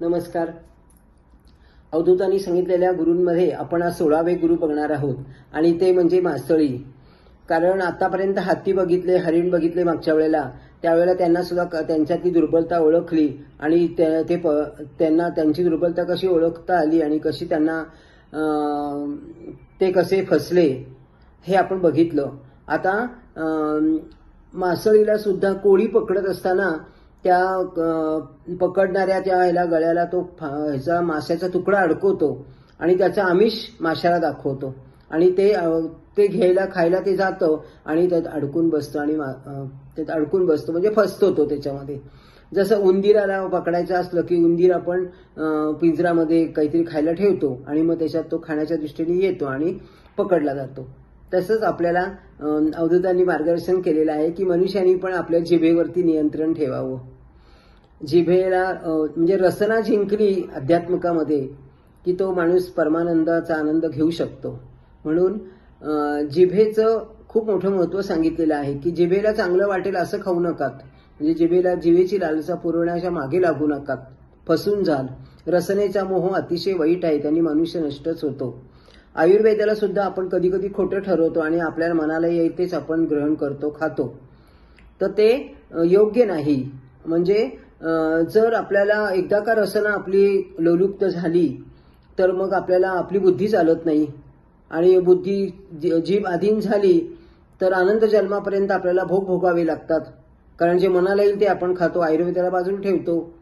नमस्कार. अवधूतांनी सांगितलेल्या गुरूंमध्ये आपण आज सोळावे गुरु बघणार आहोत आणि ते म्हणजे मासळी कारण आतापर्यंत हत्ती बघितले हरिण बघितले मागच्या वेळेला त्यावेळेला त्यांना सुद्धा त्यांच्या त्यांच्यातली दुर्बलता ओळखली आणि ते ते प- त्यांना त्यांची दुर्बलता कशी ओळखता आली आणि कशी त्यांना ते कसे फसले हे आपण बघितलं. आता मासळीला सुद्धा कोळी पकडत असताना त्या पकडणाऱ्या त्या ह्याला गळ्याला तो फा- ह्याचा माशाचा तुकडा अडकवतो आणि त्याचा आमिष माशाला दाखवतो. आणि ते ते घ्यायला खायला ते जातं आणि त्यात अडकून बसतं आणि मा- त्यात अडकून बसतो. म्हणजे फसतो तो त्याच्यामध्ये. जसं उंदीराला पकडायचं असलं की उंदीर आपण पिंजरामध्ये काहीतरी खायला ठेवतो आणि मग त्याच्यात तो खाण्याच्या दृष्टीने येतो आणि पकडला जातो. तसंच आपल्याला अवधूतांनी मार्गदर्शन केलेलं आहे की मनुष्याने पण आपल्या जिभेवरती नियंत्रण ठेवावं. जिभेला म्हणजे रसना जिंकली अध्यात्मिकामध्ये की तो माणूस परमानंदाचा आनंद घेऊ शकतो. म्हणून जिभेचं खूप मोठं महत्त्व सांगितलेलं आहे की जिभेला चांगलं वाटेल असं खाऊ नकात. म्हणजे जिभेला जिभेची लालसा पुरवण्याच्या मागे लागू नकात. फसून जाल. रसनेचा मोह अतिशय वाईट आहे त्यांनी मनुष्य नष्टच होतो. आयुर्वेदाला सुद्धा आपण कधी कधी खोटं ठरवतो आणि आपल्या मनाला येईल तेच आपण ग्रहण करतो खातो. तर ते योग्य नाही. म्हणजे जर आपल्याला एकदा का रसना आपली लोलुप्त झाली तर मग आपल्याला आपली बुद्धी चालत नाही. आणि बुद्धी जी- जीभ अधीन झाली तर आनंद जन्मापर्यंत आपल्याला भोग भोगावे लागतात. कारण जे मनाला येईल ते आपण खातो आयुर्वेदाला बाजूला ठेवतो.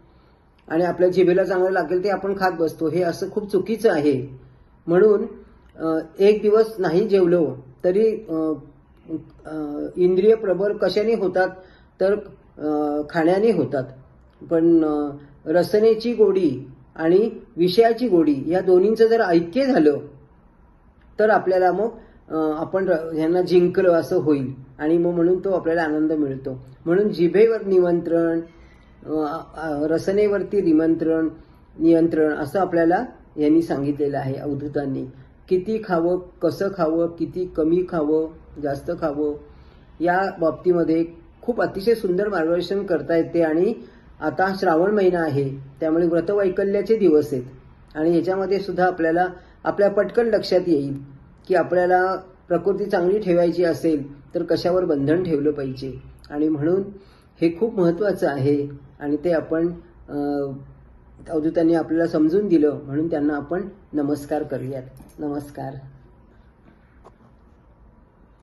आणि आपल्या जिभेला चांगलं लागेल ते आपण खात बसतो. हे असं खूप चुकीचं आहे. म्हणून एक दिवस नाही जेवलो तरी इंद्रिय प्रबळ कशाने होतात तर खाण्याने होतात. पण रसनेची गोडी आणि विषयाची गोडी या दोन्हींचं जर ऐक्य झालं तर आपल्याला मग आपण र- ह्यांना जिंकलं असं होईल. आणि मग म्हणून तो आपल्याला आनंद मिळतो. म्हणून जिभेवर निमंत्रण रसनेवरती निमंत्रण नियंत्रण असं आपल्याला यांनी सांगितलेलं आहे अवधूतांनी. किती खावं कसं खावं किती कमी खावं जास्त खावं या बाबतीमध्ये खूप अतिशय सुंदर मार्गदर्शन करता येते आणि आता श्रावण महिना आहे त्यामुळे व्रतवैकल्याचे दिवस आहेत. आणि याच्यामध्ये सुद्धा आपल्याला आपल्या पटकन लक्षात येईल की आपल्याला प्रकृती चांगली ठेवायची असेल तर कशावर बंधन ठेवलं पाहिजे. आणि म्हणून हे खूप महत्त्वाचं आहे आणि ते आपण अवधूतांनी आपल्याला समजून दिलं म्हणून त्यांना आपण नमस्कार करूयात. नमस्कार.